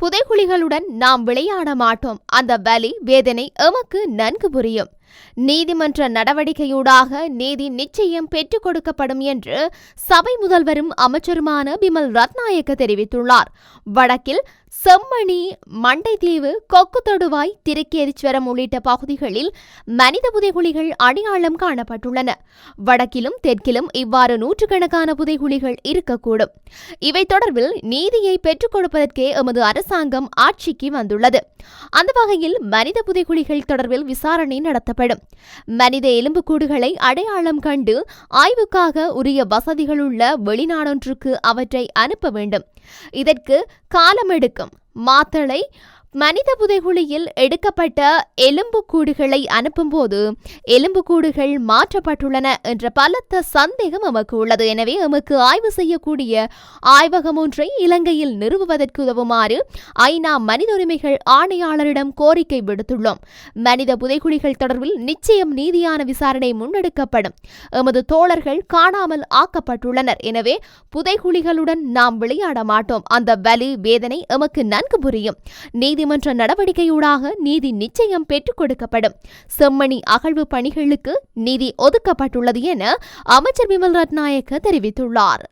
புதைகுழிகளுடன் நாம் விளையாட மாட்டோம். அந்த வலி வேதனை எமக்கு நன்கு புரியும். நீதிமன்ற நடவடிக்கையூடாக நீதி நிச்சயம் பெற்றுக் கொடுக்கப்படும் என்று சபை முதல்வரும் அமைச்சருமான பிமல் ரத்நாயக்க தெரிவித்துள்ளார். வடக்கில் செம்மணி மண்டைத்தீவு கொக்கு தொடுவாய் திருக்கேதீஸ்வரம் உள்ளிட்ட பகுதிகளில் மனித புதைகுழிகள் அடையாளம் காணப்பட்டுள்ளன. வடக்கிலும் தெற்கிலும் இவ்வாறு நூற்றுக்கணக்கான புதைகுழிகள் இருக்கக்கூடும். இவை தொடர்பில் நீதியை பெற்றுக் கொடுப்பதற்கே எமது அரசாங்கம் ஆட்சிக்கு வந்துள்ளது. அந்த வகையில் மனித புதைகுழிகள் தொடர்பில் விசாரணை நடத்தப்படும். மனித எலும்புக்கூடுகளை அடையாளம் கண்டு ஆய்வுக்காக உரிய வசதிகள் உள்ள வெளிநாடொன்றுக்கு அவற்றை அனுப்ப வேண்டும். இதற்கு காலம் எடுக்கும் மாத்தளை மனித புதைகுழியில் எடுக்கப்பட்ட எலும்புக்கூடுகளை அனுப்பும்போது எலும்புக்கூடுகள் மாற்றப்பட்டுள்ளன என்ற பலத்த சந்தேகம் எமக்கு உள்ளது. எனவே எமக்கு ஆய்வு செய்யக்கூடிய ஆய்வகம் ஒன்றை இலங்கையில் நிறுவுவதற்கு உதவுமாறு ஐநா மனித உரிமைகள் ஆணையாளரிடம் கோரிக்கை விடுத்துள்ளோம். மனித புதைகுழிகள் தொடர்பில் நிச்சயம் நீதியான விசாரணை முன்னெடுக்கப்படும். எமது தோழர்கள் காணாமல் ஆக்கப்பட்டுள்ளனர். எனவே புதைகுழிகளுடன் நாம் விளையாட மாட்டோம். அந்த வலி வேதனை எமக்கு நன்கு புரியும். நீதிமன்ற நடவடிக்கையூடாக நீதி நிச்சயம் பெற்றுக் கொடுக்கப்படும். செம்மணி அகழ்வு பணிகளுக்கு நிதி ஒதுக்கப்பட்டுள்ளது என அமைச்சர் விமல் ரத்நாயக்க தெரிவித்துள்ளார்.